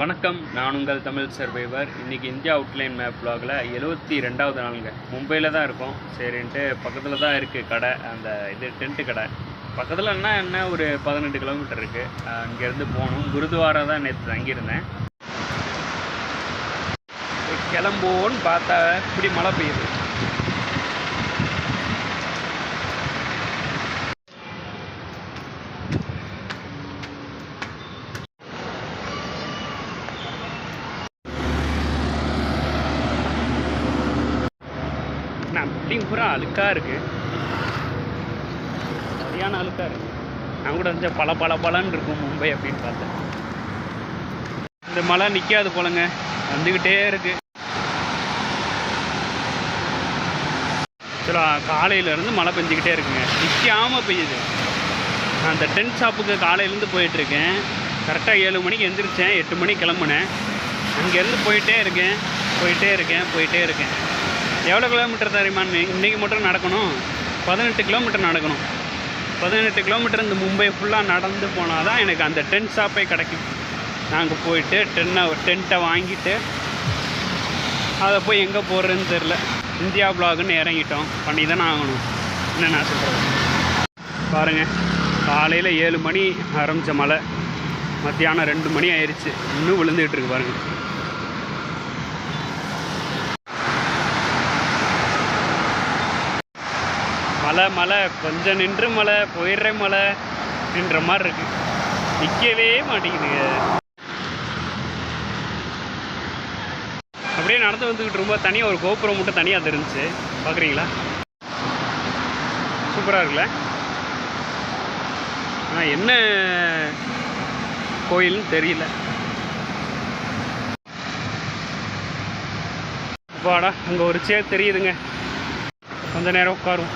வணக்கம். நான் உங்கள் தமிழ் சர்வைவர். இன்றைக்கி இந்தியா அவுட்லைன் மேப் பிளாகில் எழுபத்தி ரெண்டாவது நாளுங்க. மும்பையில் தான் இருக்கோம். சரின்ட்டு பக்கத்தில் தான் இருக்குது கடை. அந்த இது டென்ட்டு கடை. பக்கத்தில் என்ன ஒரு பதினெட்டு கிலோமீட்டர் இருக்குது அங்கேருந்து போகணும். குருத்வாரா தான் நேற்று தங்கியிருந்தேன். கிளம்புவோன்னு பார்த்தா இப்படி மழை பெய்யுது. நான் பில்டிங் பூரா அழுக்காக இருக்குது சரியான அழுக்காக இருக்குது நான் கூட வந்து பல பல பலன்னு இருக்கும் மும்பை அப்படின்னு பார்த்தேன். இந்த மழை நிற்காது போலங்க. வந்துக்கிட்டே இருக்குது சரி காலையிலேருந்து மழை பெஞ்சிக்கிட்டே இருக்குங்க. நிற்காமல் பெய்யுது. நான் அந்த டென்ட் ஷாப்புக்கு காலையிலேருந்து போயிட்டுருக்கேன். கரெக்டாக ஏழு மணிக்கு எந்திரிச்சேன். எட்டு மணிக்கு கிளம்புனேன். அங்கேருந்து போயிட்டே இருக்கேன். போயிட்டே இருக்கேன். போயிட்டே இருக்கேன். எவ்வளோ கிலோமீட்டர் தெரியுமா இன்றைக்கி மட்டும் நடக்கணும். பதினெட்டு கிலோமீட்டர் நடக்கணும். பதினெட்டு கிலோமீட்டர் இந்த மும்பை ஃபுல்லாக நடந்து போனால் தான் எனக்கு அந்த டென்ட் ஷாப்பே கிடைக்கும். நாங்கள் போயிட்டு டென்னை டென்ட்டை வாங்கிட்டு அதை போய் எங்கே போடுறதுன்னு தெரில இந்தியா பிளாகுன்னு இறங்கிட்டோம். பண்ணி தானே ஆகணும். என்ன நான் சொல்கிறது பாருங்கள் காலையில் ஏழு மணி ஆரம்பித்த மழை. மத்தியானம் ரெண்டு மணி ஆயிடுச்சு இன்னும் விழுந்துகிட்டு இருக்கு பாருங்கள் மழை மழை கொஞ்சம் நின்று மழை போயிடுற மழை நின்ற மாதிரி இருக்கு. நிற்கவே மாட்டேங்குதுங்க அப்படியே நடந்து வந்துக்கிட்டு ரொம்ப தனியாக ஒரு கோபுரம் மட்டும் தனியாக தெரிஞ்சு பார்க்குறீங்களா சூப்பராக இருக்குல்ல? ஆனால் என்ன கோயில்னு தெரியல. அப்பாடா அங்கே ஒரு சேர் தெரியுதுங்க. கொஞ்ச நேரம் உட்காருவோம்.